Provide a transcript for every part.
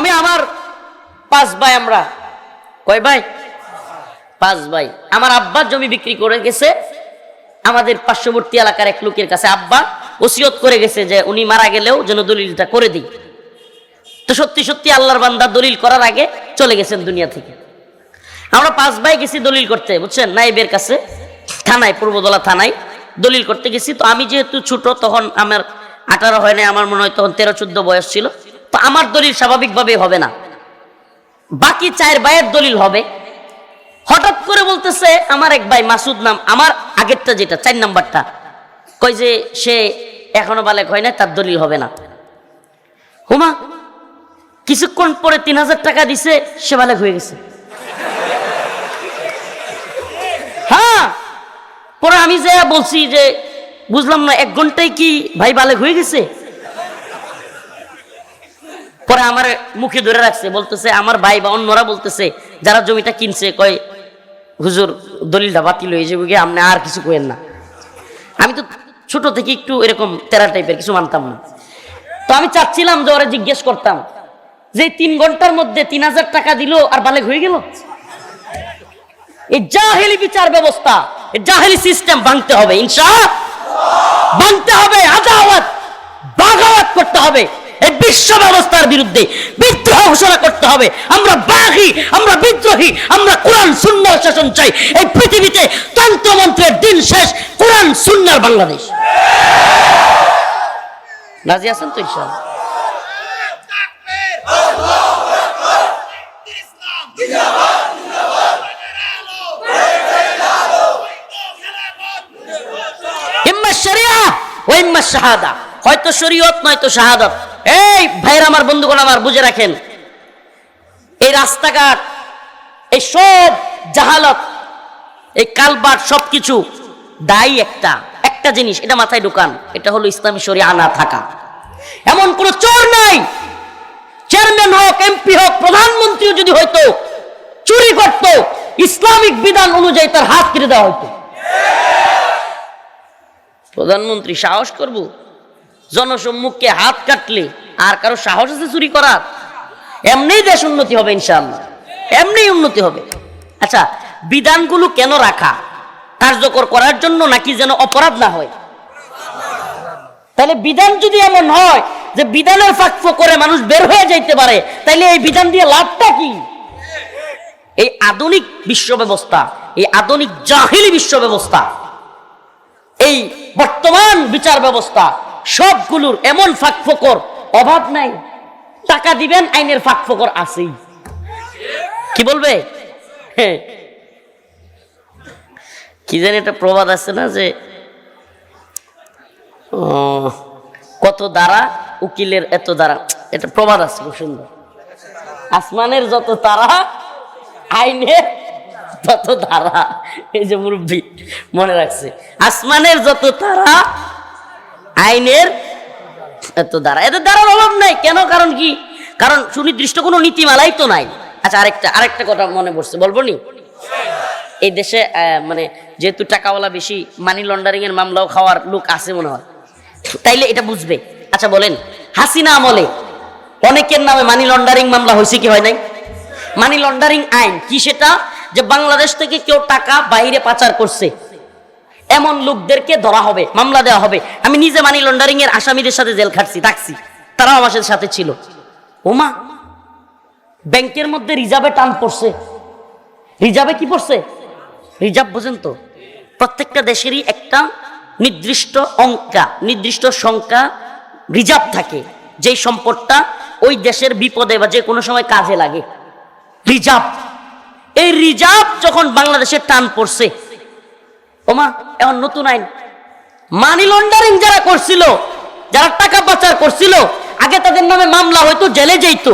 আমি আমার পাঁচ ভাই আমরা। কয় ভাই? পাঁচ ভাই। আমার আব্বার জমি বিক্রি করে গেছে। আমাদের পার্শ্ববর্তী এলাকার এক লোকের কাছে আব্বা ওসিয়ত করে গেছে যে উনি মারা গেলেও যেন দলিলটা করে দিই। তো সত্যি সত্যি আল্লাহর বান্দা দলিল করার আগে চলে গেছেন দুনিয়া থেকে। আমরা পাঁচ ভাই গেছি দলিল করতে, বুঝছেন? নাইবের কাছে, থানায়, পূর্বদলা থানায় দলিল করতে গেছি। তো আমি যেহেতু ছোট, তখন আমার আঠারো হয় না আমার মনে হয় তখন তেরো, চোদ্দ বয়স ছিল। তো আমার দলিল স্বাভাবিকভাবে হবে না। বাকি চায়ের ভাইয়ের দলিল হবে। হঠাৎ করে বলতেছে, আমার এক ভাই মাসুদ নাম, আমার আগেরটা যেটা, চার নাম্বারটা কই যে সে এখনও বালেক হয় না তার দলিল হবে না। হুমা, কিছুক্ষণ পরে তিন হাজার টাকা দিছে, সে বালেক হয়ে গেছে। হ্যাঁ পরে আমি যে বলছি যে, বুঝলাম না, এক ঘন্টায় কি ভাই বালেক হয়ে গেছে? পরে আমার মুখে ধরে রাখছে, বলতেছে, আমার ভাই বা অন্যরা বলতেছে, যারা জমিটা কিনছে, কয়, হুজুর, দলিলটা বাতিল হয়ে যাবে আপনি আর কিছু কইেন না। আমি তো ছোট থেকে একটু এরকম তেরা টাইপের কিছু মানতাম না। তো আমি চাচ্ছিলাম যে ওরা জিজ্ঞেস করতাম, যে তিন ঘণ্টার মধ্যে তিন হাজার টাকা দিল আর বালেক হয়ে গেল? এই জাহেলি বিচার ব্যবস্থা জাহেলি সিস্টেম ভাঙতে হবে ইনশা ভাঙতে হবে, আদাওয়াত, বাগাওয়াত করতে হবে। এই বিশ্ব ব্যবস্থার বিরুদ্ধে বিদ্রোহ ঘোষণা করতে হবে। আমরা বাঘি, আমরা বিদ্রোহী, আমরা কোরআন, সুন্নার শাসন চাই। এই পৃথিবীতে তন্ত্রমন্ত্রের দিন শেষ, কোরআন, সুন্নার বাংলাদেশ। রাজি আছেন তো ইনশাআল্লাহ? শাহাদা। হয়তো শরীয়ত, নয়তো শাহাদাত। এই ভাইরা আমার বন্ধুগণ আমার বুঝে রাখেন। এই রাস্তাঘাট, এই সব জাহালত, এই কালবাট সবকিছু দায়ী একটা একটা জিনিস, এটা মাথায় ঢুকান, এটা হলো ইসলামী শরীয়া আনা থাকা। এমন কোন চোর নাই, চেয়ারম্যান হোক, এমপি হোক, প্রধানমন্ত্রীও যদি হয়তো চুরি করত, ইসলামিক বিধান অনুযায়ী তার হাত কেটে দেওয়া হতো প্রধানমন্ত্রী সাহস করব? জনসম্মুখে হাত কাটলে আর কারও সাহস আছে চুরি করার? এমনিই দেশ উন্নতি হবে ইনশাআল্লাহ। এমনিই উন্নতি হবে। আচ্ছা বিধানগুলো কেন রাখা? কার্যকর করার জন্য নাকি যেন অপরাধ না হয়? তাহলে বিধান যদি এমন হয় যে বিধানের ফাঁক করে মানুষ বের হয়ে যাইতে পারে তাইলে এই বিধান দিয়ে লাভটা কি? এই আধুনিক বিশ্ব ব্যবস্থা এই আধুনিক জাহিলি বিশ্ব ব্যবস্থা এই বর্তমান বিচার ব্যবস্থা সবগুলোর এমন ফাঁক ফোকর, অভাব নাই। টাকা দিবেন, আইনের ফাঁক ফোকর আছেই। কি বলবে? হ্যাঁ। কি জানি একটা প্রবাদ আছে না যে কত দ্বারা উকিলের এত দ্বারা, এটা প্রবাদ আছে খুব সুন্দর। আসমানের যত তারা, আইনের তত তারা এই যে মুরব্বী মনে রাখছে। আসমানের যত তারা আইনের এত দ্বারা এদের দ্বারার অভাব নাই। কেন? কারণ কি? কারণ সুনির্দিষ্ট কোনো নীতিমালাই তো নাই। আচ্ছা আরেকটা আরেকটা কথা মনে পড়ছে, বলব নি? এই দেশে মানে যেহেতু টাকাওয়ালা বেশি মানি লন্ডারিং এর মামলাও খাওয়ার লোক আছে মনে হয়। তাইলে এটা বুঝবে। আচ্ছা বলেন, হাসিনা আমলে অনেকের নামে মানি লন্ডারিং মামলা হয়েছে কি হয় নাই? মানি লন্ডারিং আইন কি সেটা? যে বাংলাদেশ থেকে কেউ টাকা বাইরে পাচার করছে। এমন লোকদেরকে ধরা হবে, মামলা দেওয়া হবে। আমি নিজে মানি লন্ডারিং এর আসামিদের সাথে জেল খাটছি, থাকছি। তারাও আমার সাথে ছিল। ওমা, ব্যাংকের মধ্যে রিজার্ভে টান পড়ছে। রিজার্ভে কি পড়ছে? রিজার্ভ বোঝেন তো। প্রত্যেকটা দেশেরই একটা নির্দিষ্ট অঙ্কা, নির্দিষ্ট সংখ্যা রিজার্ভ থাকে। যেই সম্পদটা ওই দেশের বিপদে বা যে কোনো সময় কাজে লাগে। রিজার্ভ। এই রিজার্ভ যখন বাংলাদেশের টান পড়ছে ওমা, এখন নতুন আইন। মানি লন্ডারিং যারা করছিল, যারা টাকা পাচার করছিল, আগে তাদের নামে মামলা হয়তো জেলে যেত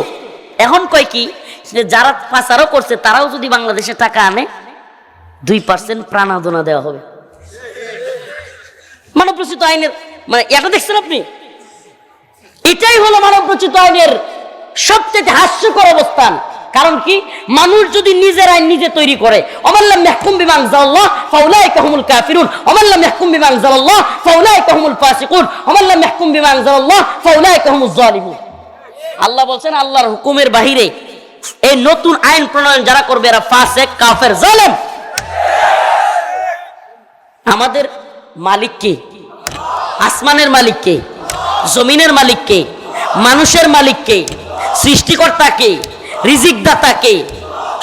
এখন কয় কি যারা পাচারও করছে, তারাও যদি বাংলাদেশে টাকা আনে, দুই পার্সেন্ট প্রাণাদনা দেওয়া হবে। মানব রচিত আইনের মানে এটা দেখছেন আপনি? এটাই হলো মানব রচিত আইনের সবচেয়ে হাস্যকর অবস্থান। কারণ কি? মানুষ যদি নিজের আইন নিজে তৈরি করে, অমাল্লাম মেহকুম বিমান জাল্লাহ ফাউলাইকা হুমুল কাফিরুন, অমাল্লাম মেহকুম বিমান জাল্লাহ ফাউলাইকা হুমুল ফাসিকুন, অমাল্লাম মেহকুম বিমান জাল্লাহ ফাউলাইকা হুমুল জালিমুন আল্লাহ বলছেন, আল্লাহর হুকুমের বাহিরে এই নতুন আইন প্রণয়ন যারা করবে, এরা ফাসেক, কাফের, জালেম। আমাদের মালিক কে? আসমানের মালিক কে? জমিনের মালিক কে? মানুষের মালিক কে? সৃষ্টিকর্তা কে? রিজিক দাতা কে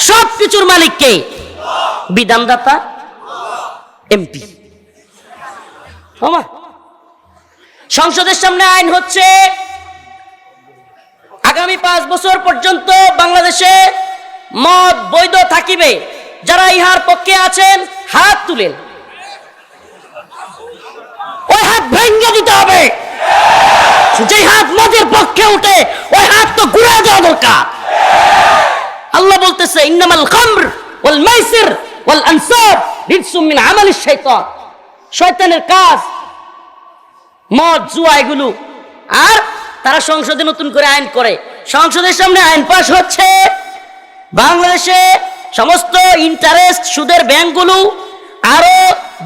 সব কিছুর মালিক কে বিধানদাতা, এমপি। সংসদের সামনে আইন হচ্ছে, আগামী পাঁচ বছর পর্যন্ত বাংলাদেশে মদ বৈধ থাকিবে। যারা ইহার পক্ষে আছেন, হাত তুলেন। ওই হাত ভেঙে দিতে হবে। যে হাত মদের পক্ষে উঠে, ওই হাত তো ঘুরে দেওয়া দরকার। আল্লাহ বলতেছে, ইন্নামাল খামর ওয়াল মাইসির ওয়াল আনসাব রিজসুম মিন আমালিশ শাইতান। শয়তানের কাজ, মদ, জুয়া এগুলো। আর তারা সংসদে নতুন করে আইন করে। সংসদের সামনে আইন পাশ হচ্ছে। বাংলাদেশে সমস্ত ইন্টারেস্ট সুদের ব্যাংকগুলো আরও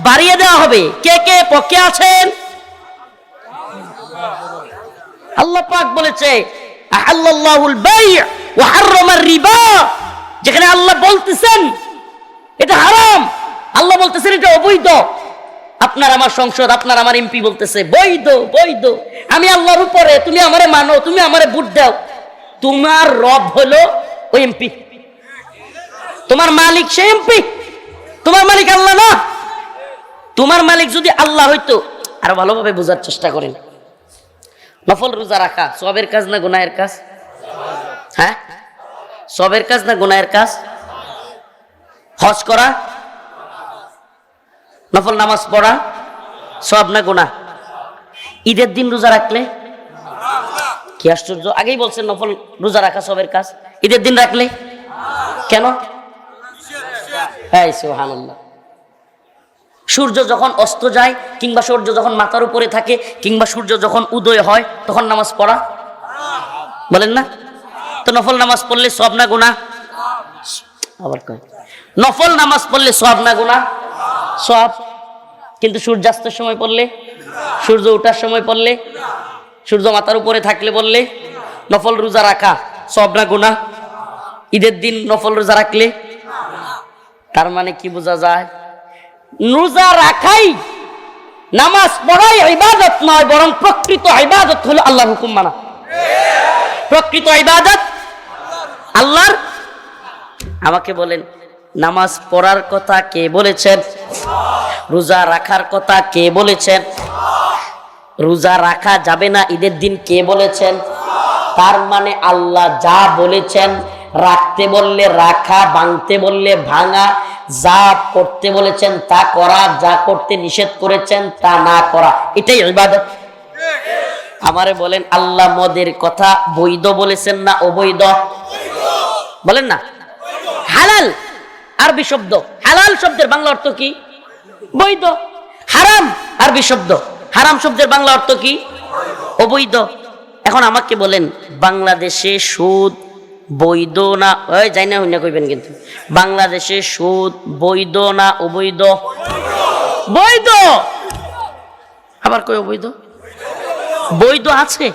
বাড়িয়ে দেওয়া হবে। কে কে পক্ষে আছেন? আল্লাহ পাক বলেছে যেখানে আল্লাহ বলতেছেন, এটা হারাম। আল্লাহ বলতেছেন, এটা অবৈধ। আপনার আমার সংসদ, আপনার আমার এমপি বলতেছে, বৈধ বৈধ। আমি আল্লাহর উপরে, তুমি আমারে মানো, তুমি আমারে ভোট দাও। তোমার রব হলো এমপি। তোমার মালিক সে এমপি। তোমার মালিক আল্লাহ না। তোমার মালিক যদি আল্লাহ হইতো, আর ভালোভাবে বোঝার চেষ্টা করেন। নফল রোজা রাখা, সবের কাজ না গুনাহের কাজ? হ্যাঁ? সবের কাজ না গুনাহের কাজ? হজ করা? নফল নামাজ পড়া? সব না গুনা ঈদের দিন রোজা রাখলে? কি আশ্চর্য! আগেই বলছেন নফল রোজা রাখা সবের কাজ। ঈদের দিন রাখলে? কেন? হ্যাঁ সুবহানাল্লাহ। সূর্য যখন অস্ত যায় কিংবা সূর্য যখন মাথার উপরে থাকে কিংবা সূর্য যখন উদয় হয়, তখন নামাজ পড়া? বলেন না? তো নফল নামাজ পড়লে সব না গুণা আবার কয়। নফল নামাজ পড়লে সব না গুণা সব কিন্তু সূর্যাস্তের সময় পড়লে? সূর্য ওঠার সময় পড়লে? সূর্য মাথার উপরে থাকলে বললে? নফল রোজা রাখা সব না গুণা ঈদের দিন নফল রোজা রাখলে? তার মানে কি বোঝা যায়? রোজা রাখাই, নামাজ পড়াই ইবাদত নয়, বরং প্রকৃত ইবাদত হলো আল্লাহর হুকুম মানা। প্রকৃত ইবাদত আল্লাহর। আমাকে বলেন, নামাজ পড়ার কথা কে বলেছেন? রোজা রাখার কথা কে বলেছেন? রোজা রাখা যাবে না, ঈদের দিন কে বলেছেন? তার মানে আল্লাহ যা বলেছেন রাখতে বললে রাখা, ভাঙতে বললে ভাঙা, যা করতে বলেছেন তা করা, যা করতে নিষেধ করেছেন তা না করা। এটাই ইবাদত। আমারে বলেন, আল্লাহ মদের কথা বৈধ বলেছেন না অবৈধ? বলেন না। হালাল। আরবি শব্দ। হালাল শব্দের বাংলা অর্থ কি? বৈধ। হারাম। আরবি শব্দ। হারাম শব্দের বাংলা অর্থ কি? অবৈধ। এখন আমাকে বলেন, বাংলাদেশে সুদ বৈধ না ওই যাই না হইনা কইবেন কিন্তু। বাংলাদেশে সুদ, বৈধ না অবৈধ? বৈধ! আবার কই অবৈধ? বৈধ আছে।